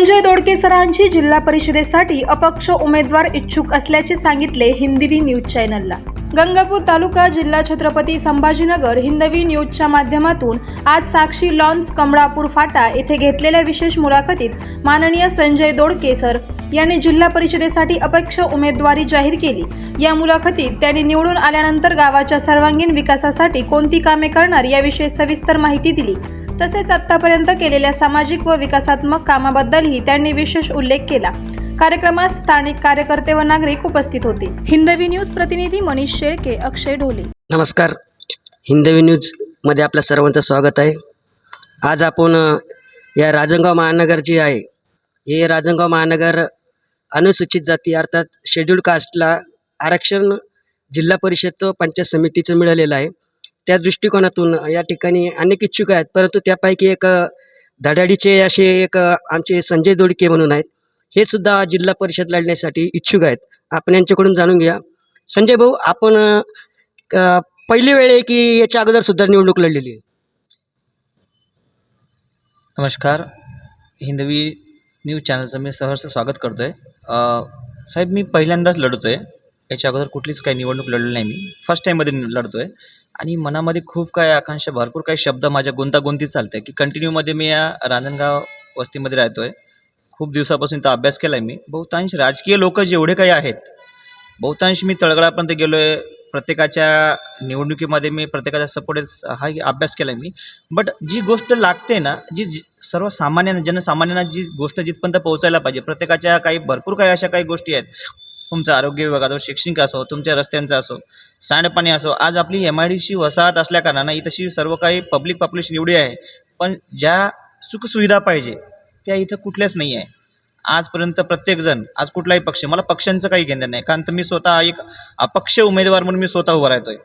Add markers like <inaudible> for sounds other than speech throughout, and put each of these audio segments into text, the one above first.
संजय दोडके सरांची जिल्हा परिषदेसाठी अपक्ष उमेदवार इच्छुक असल्याचे सांगितले हिंदवी न्यूज चॅनलला. गंगापूर तालुका जिल्हा छत्रपती संभाजीनगर हिंदवी न्यूजच्या माध्यमातून आज साक्षी लॉन्स कमळापूर फाटा येथे घेतलेल्या विशेष मुलाखतीत माननीय संजय दोडके सर यांनी जिल्हा परिषदेसाठी अपक्ष उमेदवारी जाहीर केली. या मुलाखतीत त्यांनी निवडून आल्यानंतर गावाच्या सर्वांगीण विकासासाठी कोणती कामे करणार याविषयी सविस्तर माहिती दिली. तसेच आतापर्यंत केलेल्या सामाजिक व विकासात्मक कामाबद्दलही त्यांनी विशेष उल्लेख केला. कार्यक्रमात स्थानिक कार्यकर्ते व नागरिक उपस्थित होते. हिंदवी न्यूज प्रतिनिधी मनीष शेळके अक्षय ढोले. नमस्कार. हिंदवी न्यूजमध्ये आपल्या सर्वांचं स्वागत आहे. आज आपण या राजनगाव महानगर जी आहे हे राजनगाव महानगर अनुसूचित जाती अर्थात शेड्यूल्ड कास्टला आरक्षण जिल्हा परिषदचं पंचायत समितीचं मिळालेलं आहे. त्या दृष्टिकोनातून या ठिकाणी अनेक इच्छुक आहेत. परंतु त्यापैकी एक धडाडीचे असे एक आमचे संजय दोडके म्हणून आहेत. हे सुद्धा जिल्हा परिषद लढण्यासाठी इच्छुक आहेत. आपण यांच्याकडून जाणून घ्या. संजय भाऊ आपण पहिली वेळ आहे की याच्या अगोदर सुद्धा निवडणूक लढलेली आहे? नमस्कार. हिंदवी न्यूज चॅनलचं मी सहर्ष स्वागत करतो आहे साहेब मी पहिल्यांदाच लढतो आहे याच्या अगोदर कुठलीच काही निवडणूक लढली नाही मी. फर्स्ट टाईममध्ये लढतो आहे आणि मनामध्ये खूप काही आकांक्षा भरपूर काही शब्द माझ्या गुंतागुंतीत चालते की कंटिन्यूमध्ये मी या रांजणगाव वस्तीमध्ये राहतो आहे खूप दिवसापासून इथं अभ्यास केला आहे मी. बहुतांश राजकीय लोक जेवढे काही आहेत बहुतांश मी तळगळापर्यंत गेलो आहे प्रत्येकाच्या निवडणुकीमध्ये मी प्रत्येकाचा सपोर्ट हा अभ्यास केला आहे मी. बट जी गोष्ट लागते ना जी जी जनसामान्यांना जी गोष्ट जिथपर्यंत पोहोचायला पाहिजे प्रत्येकाच्या काही भरपूर काही अशा काही गोष्टी आहेत. तुमचं आरोग्य विभाग असो शैक्षणिक असो तुमच्या रस्त्यांचा असो सांडपाणी असो. आज आपली एम आय डीची वसाहत असल्याकारणानं इथंशी सर्व काही पब्लिक पॉप्युलेशन एवढी आहे पण ज्या सुखसुविधा पाहिजे त्या इथं कुठल्याच नाही आहे. आजपर्यंत प्रत्येकजण आज कुठलाही पक्ष मला पक्षांचं काही घेणं नाही कारण तर मी स्वतः एक अपक्ष उमेदवार म्हणून मी स्वतः उभा राहतो आहे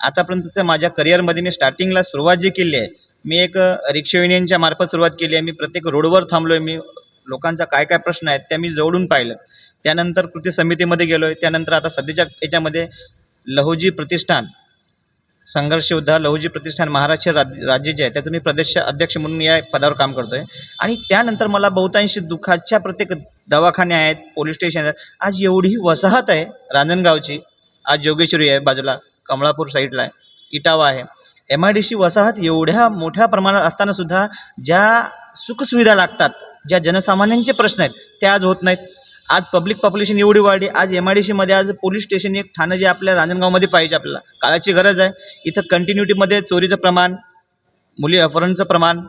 आतापर्यंतच्या माझ्या करिअरमध्ये मी स्टार्टिंगला सुरुवात जी केली आहे मी एक रिक्षा युनियनच्या मार्फत सुरुवात केली आहे. मी प्रत्येक रोडवर थांबलो आहे मी लोकांचा काय काय प्रश्न आहेत त्या मी जवळून पाहिलं त्यानंतर कृती समितीमध्ये गेलो आहे त्यानंतर आता सध्याच्या याच्यामध्ये लहुजी प्रतिष्ठान संघर्ष योद्धा लहुजी प्रतिष्ठान महाराष्ट्र राज्य राज्य जे आहे त्याचं मी प्रदेश अध्यक्ष म्हणून या पदावर काम करतो आहे आणि त्यानंतर मला बहुतांशी दुःखाच्या प्रत्येक दवाखाने आहेत पोलीस स्टेशन आहेत. आज एवढी वसाहत आहे रांजणगावची. आज जोगेश्वरी आहे बाजूला कमळापूर साईडला आहे इटावा आहे. एम आय डी सी वसाहत एवढ्या मोठ्या प्रमाणात असतानासुद्धा ज्या सुखसुविधा लागतात ज्या जनसामान्यांचे प्रश्न आहेत त्या आज होत नाहीत. आज पब्लिक पॉप्युलेशन एवढी वाढली. आज एम आय डी सीमध्ये आज पोलीस स्टेशन एक ठाणं जे आपल्या रांजणगावमध्ये पाहिजे आपल्याला. काळाची गरज आहे. इथं कंटिन्युटीमध्ये चोरीचं प्रमाण मुली अपहरणचं प्रमाण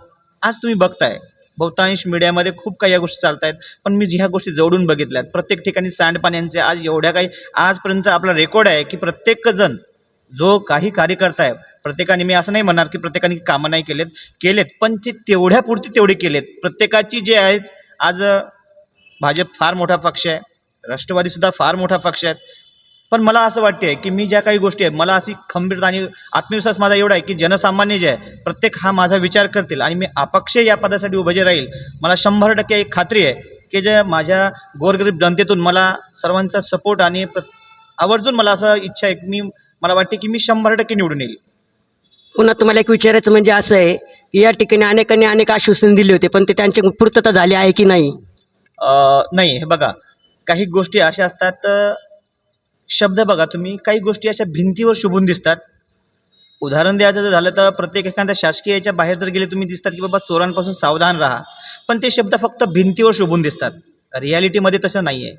आज तुम्ही बघताय. बहुतांश मीडियामध्ये खूप काही या गोष्टी चालत आहेत पण मी ह्या गोष्टी जवळून बघितल्यात. प्रत्येक ठिकाणी सांडपाण्यांचे आज एवढ्या काही आजपर्यंत आपला रेकॉर्ड आहे की प्रत्येकजण जो काही कार्यकर्ता आहे प्रत्येकाने मी असं नाही म्हणणार की प्रत्येकाने कामं नाही केलेत केलेत. पण ते तेवढ्यापुरती तेवढे केलेत. प्रत्येकाची जे आहेत आज भाजप फार मोठा पक्ष आहे. राष्ट्रवादीसुद्धा फार मोठा पक्ष आहे. पण मला असं वाटते की मी ज्या काही गोष्टी आहेत मला अशी खंबीरता आणि आत्मविश्वास माझा एवढा आहे की जनसामान्य जे आहे प्रत्येक हा माझा विचार करतील आणि मी अपक्ष या पदासाठी उभे जे राहील मला शंभर टक्के एक खात्री आहे की जे माझ्या गोरगरीब जनतेतून मला सर्वांचा सपोर्ट आणि प्र आवर्जून मला असं इच्छा आहे की मी मला वाटते की मी शंभर टक्के निवडून येईल. पुन्हा तुम्हाला एक विचारायचं म्हणजे असं आहे की या ठिकाणी अनेकांनी अनेक आश्वासन दिले होते पण ते त्यांची पूर्तता झाली आहे की नाही? नाही हे बघा काही गोष्टी अशा असतात शब्द बघा तुम्ही काही गोष्टी अशा भिंतीवर शुभून दिसतात. उदाहरण द्यायचं जर झालं तर प्रत्येक एखाद्या शासकीय याच्या बाहेर जर गेले तुम्ही दिसतात की बाबा चोरांपासून सावधान राहा. पण ते शब्द फक्त भिंतीवर शोभून दिसतात. रियालिटीमध्ये तसं नाही आहे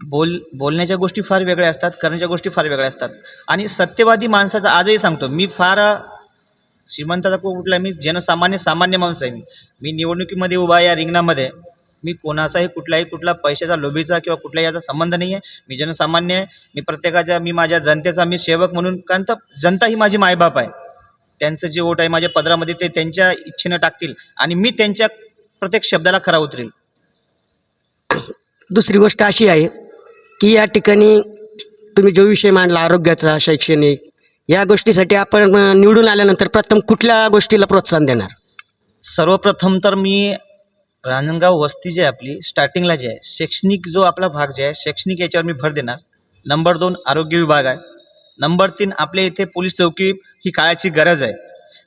बोल बोलण्याच्या गोष्टी फार वेगळ्या असतात करण्याच्या गोष्टी फार वेगळ्या असतात. आणि सत्यवादी माणसाचा आजही सांगतो मी फार श्रीमंताचा कुठला मी जनसामान्य सामान्य माणूस आहे मी. मी निवडणुकीमध्ये उभा या रिंगणामध्ये. मी कोणाचाही कुठलाही कुठला पैशाचा लोभीचा किंवा कुठल्याही याचा संबंध नाही आहे मी जनसामान्य आहे. मी प्रत्येकाच्या मी माझ्या जनतेचा मी सेवक म्हणून कारण तर जनता ही माझी मायबाप आहे. त्यांचं जे वोट आहे माझ्या पदरामध्ये ते त्यांच्या इच्छेनं टाकतील आणि मी त्यांच्या प्रत्येक शब्दाला खरा उतरेल. दुसरी गोष्ट अशी आहे की या ठिकाणी तुम्ही जो विषय मांडला आरोग्याचा शैक्षणिक या गोष्टीसाठी आपण निवडून आल्यानंतर प्रथम कुठल्या गोष्टीला प्रोत्साहन देणार? सर्वप्रथम तर मी रांजणगाव वस्ती जी आहे आपली स्टार्टिंगला जी आहे शैक्षणिक जो आपला भाग जे आहे शैक्षणिक याच्यावर मी भर देणार. नंबर दोन आरोग्य विभाग आहे. नंबर तीन आपल्या इथे पोलीस चौकी ही काळाची गरज आहे.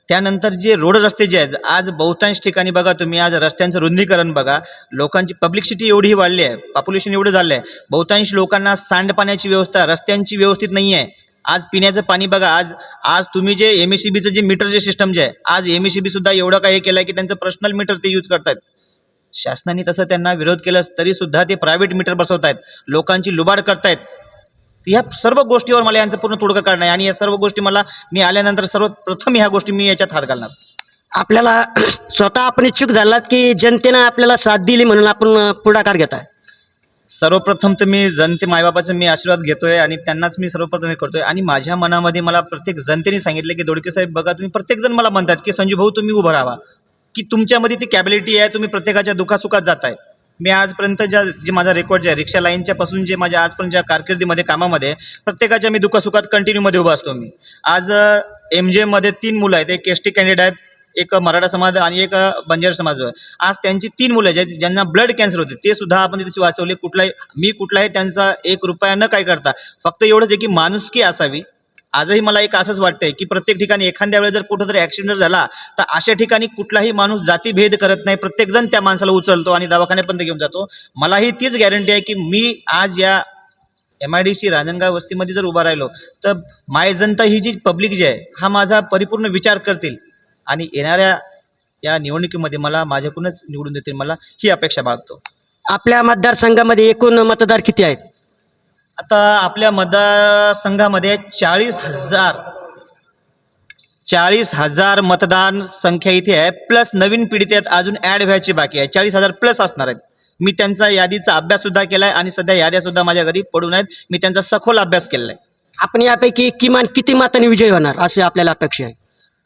त्यानंतर जे रोड रस्ते जे आहेत आज बहुतांश ठिकाणी बघा तुम्ही आज रस्त्यांचं रुंदीकरण बघा. लोकांची पब्लिकसिटी एवढी वाढली आहे पॉप्युलेशन एवढं झालं आहे बहुतांश लोकांना सांडपाण्याची व्यवस्था रस्त्यांची व्यवस्थित नाही आहे आज पिण्याचं पाणी बघा आज आज तुम्ही जे एम एस सी बीचं जे मीटर जे सिस्टम जे आहे आज एम एस सी बी सुद्धा एवढं काही केलं आहे की त्यांचं पर्सनल मीटर ते यूज करतात शासनाने तसं त्यांना विरोध केला तरी सुद्धा ते प्रायव्हेट मीटर बसवत आहेत लोकांची लुबाड करतायत. ह्या सर्व गोष्टीवर मला यांचं पूर्ण तोडगा काढणं आहे. आणि या सर्व गोष्टी मला मी आल्यानंतर सर्वप्रथम ह्या गोष्टी मी याच्यात हात घालणार. आपल्याला <clears throat> स्वतः आपण इच्छुक झालात की जनतेनं आपल्याला साथ दिली म्हणून आपण पुढाकार घेत आहे सर्वप्रथम तर मी जनते मायबापाचा मी आशीर्वाद घेतोय आणि त्यांनाच मी सर्वप्रथम हे करतोय. आणि माझ्या मनामध्ये मला प्रत्येक जनतेने सांगितलं की दोडके साहेब बघा तुम्ही प्रत्येक जण मला म्हणतात की संजू भाऊ तुम्ही उभं राहा. की तुमच्यामध्ये ती कॅबिलिटी आहे तुम्ही प्रत्येकाच्या दुखासुखात जाताय. मी आजपर्यंत ज्या जे माझा रेकॉर्ड जे आहे रिक्षा लाईनच्या पासून जे माझ्या आजपर्यंत ज्या कारकिर्दीमध्ये कामामध्ये प्रत्येकाच्या मी दुखासुखात कंटिन्यूमध्ये उभा असतो मी. आज एम जे मध्ये तीन मुलं आहेत. एक एस टी कॅन्डिडेट आहेत एक मराठा समाज आणि एक बंजारा समाज. आहे आज त्यांची तीन मुलं आहेत ज्या- ज्यांना ब्लड कॅन्सर होते. ते सुद्धा आपण तिथे वाचवले. कुठलाही मी कुठलाही त्यांचा एक रुपया न काय करता फक्त एवढंच आहे की माणुसकी असावी. आजही मला एक असंच वाटतंय की प्रत्येक ठिकाणी एखाद्या वेळेस जर कुठं तरी ॲक्सिडेंट झाला तर अशा ठिकाणी कुठलाही माणूस जातीभेद करत नाही. प्रत्येकजण त्या माणसाला उचलतो आणि दवाखान्यापर्यंत घेऊन जातो. मलाही तीच गॅरंटी आहे की मी आज या M I D C Ranjangaon वस्तीमध्ये जर उभा राहिलो तर माय जनता ही जी पब्लिक जी आहे हा माझा परिपूर्ण विचार करतील. आणि येणाऱ्या या निवडणुकीमध्ये मला माझ्याकडूनच निवडून देतील मला ही अपेक्षा बाळगतो. आपल्या मतदारसंघामध्ये एकूण मतदार किती आहेत? आता आपल्या मतदारसंघामध्ये चाळीस हजार चाळीस हजार मतदान संख्या इथे आहे. प्लस नवीन पिढी त्यात अजून ॲड व्हायची बाकी आहे. चाळीस हजार प्लस असणार आहेत. मी त्यांचा यादीचा अभ्यास सुद्धा केला आहे आणि सध्या याद्या सुद्धा माझ्या घरी पडून आहेत. मी त्यांचा सखोल अभ्यास केलेला आहे आपण यापैकी किमान किती मतांनी विजय होणार असे आपल्याला अपेक्षा आहे?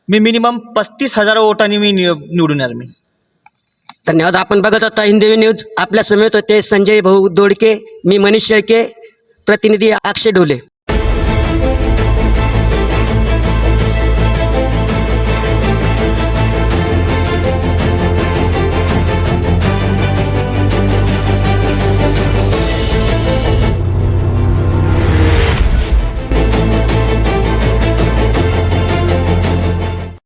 मी मिनिमम पस्तीस हजार वोटांनी मी निव- निवडून येणार मी. धन्यवाद. आपण बघत होता हिंदवी न्यूज आपल्या समेत होते संजय भाऊ दोडके मी मनीष शेळके प्रतिनिधी अक्षय ढोले.